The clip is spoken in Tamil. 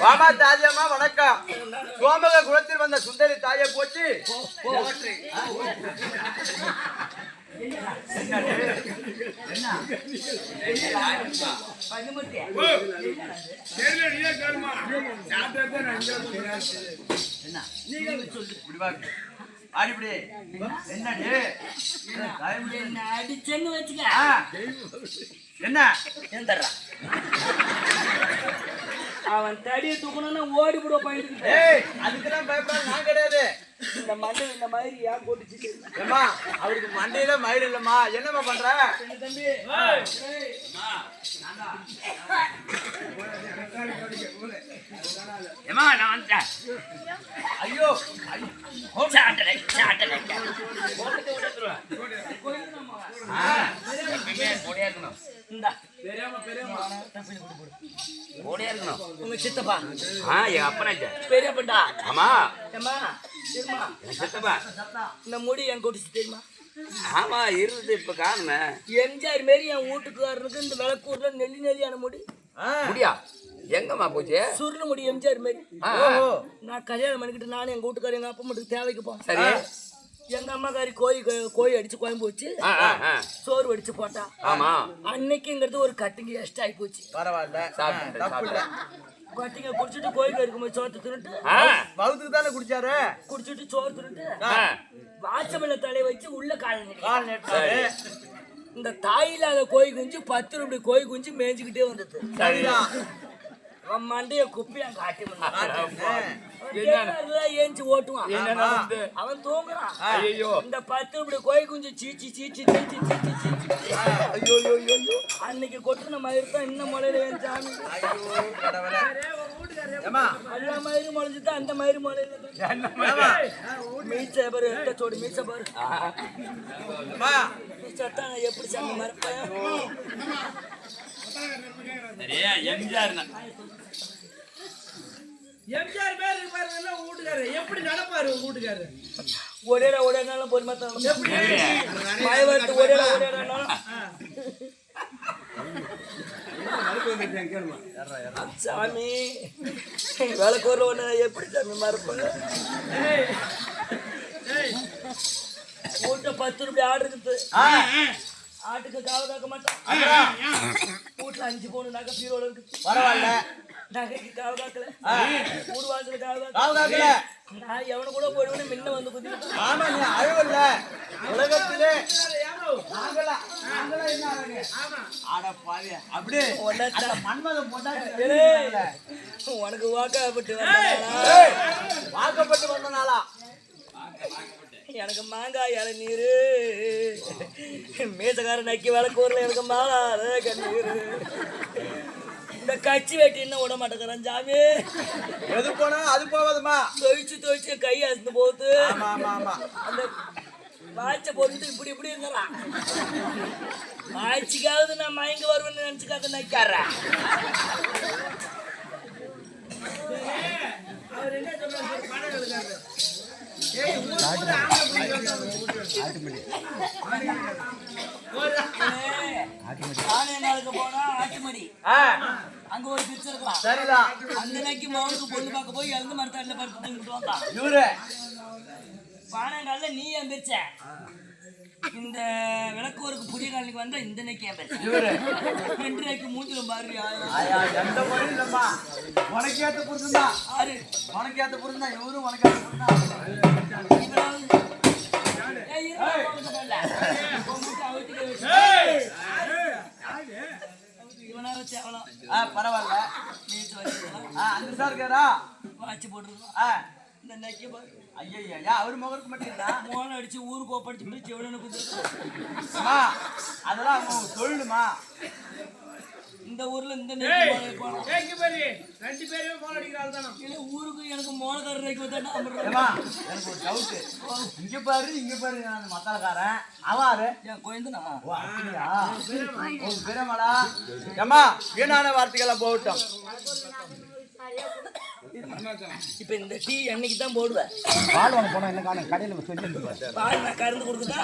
வாமா தாதியம்மா வணக்கம். சோமக குலத்தில் வந்த சுந்தரி தாயை போச்சு. அடிப்படி என்னடி? என்ன அடிச்சேன்னு வச்சுக்க. என்ன? எந்தர்றா அவன் தடியை தூக்கணும்னா ஓடி போட போயிட்டு ஏய் அதுக்கெல்லாம் பயப்படாத நான் கிடையாது. இந்த மண்டை இந்த மாதிரி ஏன் போட்டுச்சு? ஏம்மா அவருக்கு மண்டையில மயில் இல்லம்மா. என்னம்மா பண்ற? தம்பி. ஏமா நான் வந்துட்டேன் ஐயோ சாட்டலை சாட்டலை ஓடியா இருக்கணும் இந்தா ஓடியா இருக்கணும். உங்க சித்தப்பா. ஆ என் அப்பனாச்ச பெரியப்பண்டா. ஆமா. ஏம்மா தெரியுமா என் சித்தப்பா. இந்த முடி என் கொட்டுச்சு தெரியுமா ஆமா இருந்தது இப்ப காணுமே. எம்ஜிஆர் மாரி என் வீட்டுக்காரனுக்கு இந்த விளக்கூர்ல நெல்லி நெல்லியான முடி. முடியா? எங்கம்மா போச்சு? சுருள முடி எம்ஜிஆர் மாரி. நான் கல்யாணம் பண்ணிக்கிட்டு நானும் எங்க வீட்டுக்காரர் எங்க அப்பா மட்டும் தேவைக்கு போனேன். சரி. அம்மாக்காரி கோழி கோழி அடிச்சு குழம்பு வச்சு. சோறு வடிச்சு போட்டா. ஆமா. அன்னைக்குங்கிறது ஒரு கட்டிங்க எக்ஸ்ட்ரா ஆகி போச்சு. பரவாயில்ல. கட்டிங்க குடிச்சிட்டு கோயிலுக்கு இருக்கும்போது சோத்து தின்னுட்டு ஆ, வகுத்துக்கு தானே குடிச்சாரு? குடிச்சிட்டு சோறு தின்னுட்டு ஆ. வாசமல்ல தலையை வச்சு உள்ள கால் இந்த தாய் இல்லாத கோழி குஞ்சு பத்து ரூபாய் கோழி குஞ்சு மேய்ஞ்சுக்கிட்டே வந்தது. சரிதான். மண்டைய குப்பியா காட்டி ஏஞ்சி ஓட்டுவான். என்னென்ன வந்து? அவன் தூங்குறான். ஐயோ இந்த பத்து ரூபாய் கோழி குஞ்சு சீச்சி சீச்சி சீச்சி சீச்சி சீச்சி ஐயோ அன்னைக்கு கொட்டின மயிர் தான் இன்னும் முளையில என் சாமி. ஐயோ கடவுளே. ஏம்மா? எல்லா மயிரும் முளைஞ்சுது அந்த மயிறு முளையில. மீச்சை பாரு எட்ட சோடு மீச்சை பாரு. அம்மா சட்டாங்க எப்படி சாமி மறப்பேன்? சரியா? எம்ஜிஆர் எம்ஜிஆர் பேர் இருப்பாரு எல்லாம் வீட்டுக்காரரு எப்படி நடப்பாரு உங்க வீட்டுக்காரரு ஒரே ஒரே நாளும் பொறுமை வருது ஒரே ஒரே நாளும் சாமி விளக்கு ஒன்று எப்படி சாமி மறப்பேன் வீட்டை பத்து ரூபாய் ஆடு இருக்குது. ஆட்டுக்கு காவ காக்க மாட்டான் வீட்டுல அஞ்சு பவுன் நகை பீரோட இருக்குது பரவாயில்ல. நகைக்கு காவ காக்கல. வீடு வாசல காவ காவு காக்கல. நான் எவன கூட போயிடுவேன்னு முன்ன வந்து குதிக்கிட்டு ஆமா நீ அழுவல்ல உலகத்திலே உனக்கு வாக்கப்பட்டு வந்தாளா? ஏய், வாக்கப்பட்டு வந்தனாலா எனக்கு மாங்காய் இளநீரு. மீசக்கார நக்கி விளக்கு ஊர்ல எனக்கு மாலாத கண்ணீர். இந்த கச்சி வெட்டி இன்னும் விட மாட்டேங்கிறான் சாமி. எது போனா அது போவதுமா தொழிச்சு தொழிச்சு கை அசந்து போகுது. ஆமா ஆமா ஆமா. அந்த வாய்ச்ச போட்டு இப்படி இப்படி இருக்கிறான் வாய்ச்சிக்காவது நான் மயங்க வருவேன்னு நினைச்சுக்காத நக்காரன் அவர் என்ன சொல்றாரு? ஆட்டுமடி. அங்க ஒரு பிச்சை இருக்கலாம் சரிதான் அந்த நைக்கு மகனுக்கு பொண்ணு பார்க்க போய் இறந்து மரத்தாட்டில் படுத்து தூங்கிட்டு வந்தான். இவரு. பானங்கால நீ என் பிச்சை? இந்த விளக்கோருக்கு புதிய காலனிக்கு வந்தா இந்த நைக்கு ரெண்டு நைக்கு மூஞ்சில பாரு எந்த முறையும் இல்லம்மா? உனக்கு ஏத்த புரிஞ்சுதான் ஆறு உனக்கு ஏத்த புரிஞ்சுதான் இவரும் உனக்கு ஏத்த புரிஞ்சுதான் பரவாயில்ல அந்த சார் இருக்காரா வாட்சி போட்டுருக்கான் ஆ இந்த நைக்கு ஐயா அவர் முகருக்கு மட்டும் மோன அடிச்சு ஊருக்கு செவனு குதிருக்கு அம்மா அதெல்லாம் அவங்க தொழிலுமா இந்த ஊர்ல இந்த நைக்கு பேரு. ரெண்டு பேருமே போன் அடிக்கிறாள் தானே. இல்ல ஊருக்கு எனக்கு மோனக்கார அமர்றேன் ஏமா எனக்கு ஒரு டவுட்டு இங்க பாரு இங்க பாரு நான் மத்தாளக்காரன் அவாரு என் குழந்தை நான் ஓ அப்படியா? பெருமடா ஏம்மா வீணான வார்த்தைகள்லாம் போகட்டும். இப்ப இந்த டீ என்னைக்கு தான் போடுவேன் பால் வாங்க போனா என்ன காணும் கடையில் சொல்லி பால் நான் கறந்து கொடுக்குதா